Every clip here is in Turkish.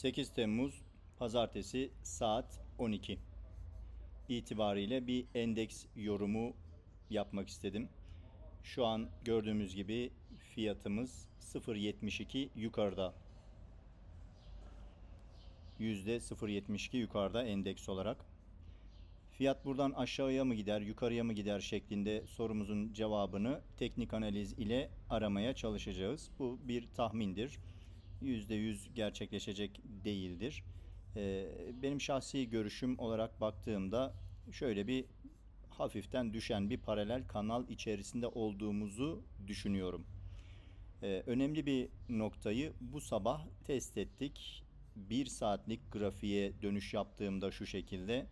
8 Temmuz Pazartesi saat 12 itibariyle bir endeks yorumu yapmak istedim. Şu an gördüğümüz gibi fiyatımız 0.72 yukarıda. %0.72 yukarıda endeks olarak. Fiyat buradan aşağıya mı gider, yukarıya mı gider şeklinde sorumuzun cevabını teknik analiz ile aramaya çalışacağız. Bu bir tahmindir. %100 gerçekleşecek değildir. Ee, Benim şahsi görüşüm olarak baktığımda şöyle bir hafiften düşen bir paralel kanal içerisinde olduğumuzu düşünüyorum. Ee, önemli bir noktayı bu sabah test ettik. Bir saatlik grafiğe dönüş yaptığımda şu şekilde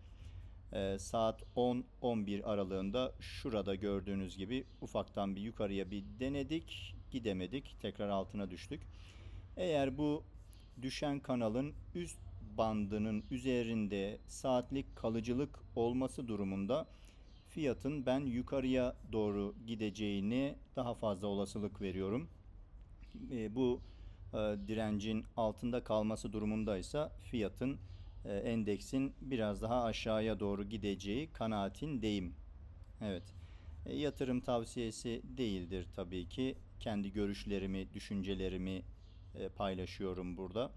e, saat 10-11 aralığında şurada gördüğünüz gibi ufaktan bir yukarıya bir denedik, gidemedik, tekrar altına düştük. Eğer bu düşen kanalın üst bandının üzerinde saatlik kalıcılık olması durumunda fiyatın ben yukarıya doğru gideceğini daha fazla olasılık veriyorum. Bu direncin altında kalması durumundaysa fiyatın endeksin biraz daha aşağıya doğru gideceği kanaatindeyim. Evet. E, yatırım tavsiyesi değildir tabii ki. Kendi görüşlerimi, düşüncelerimi paylaşıyorum burada.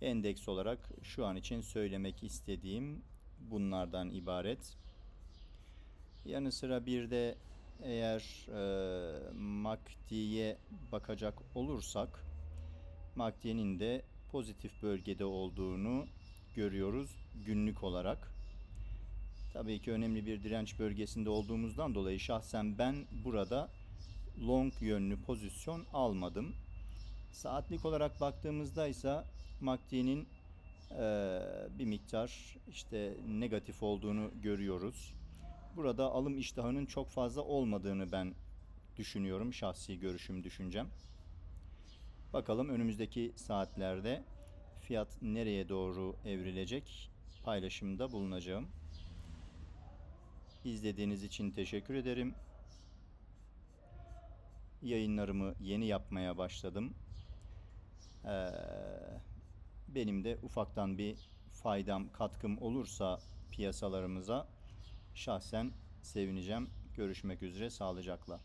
Endeks olarak şu an için söylemek istediğim bunlardan ibaret. Yanı sıra bir de eğer e, MACD'ye bakacak olursak MACD'nin de pozitif bölgede olduğunu görüyoruz günlük olarak. Tabii ki önemli bir direnç bölgesinde olduğumuzdan dolayı şahsen ben burada long yönlü pozisyon almadım. Saatlik olarak baktığımızda ise MACD'nin eee, bir miktar işte negatif olduğunu görüyoruz. Burada alım iştahının çok fazla olmadığını ben düşünüyorum. Şahsi görüşüm, düşüncem. Bakalım önümüzdeki saatlerde fiyat nereye doğru evrilecek paylaşımda bulunacağım. İzlediğiniz için teşekkür ederim. Yayınlarımı yeni yapmaya başladım. Ee, benim de ufaktan bir faydam, katkım olursa piyasalarımıza şahsen sevineceğim. Görüşmek üzere, sağlıcakla.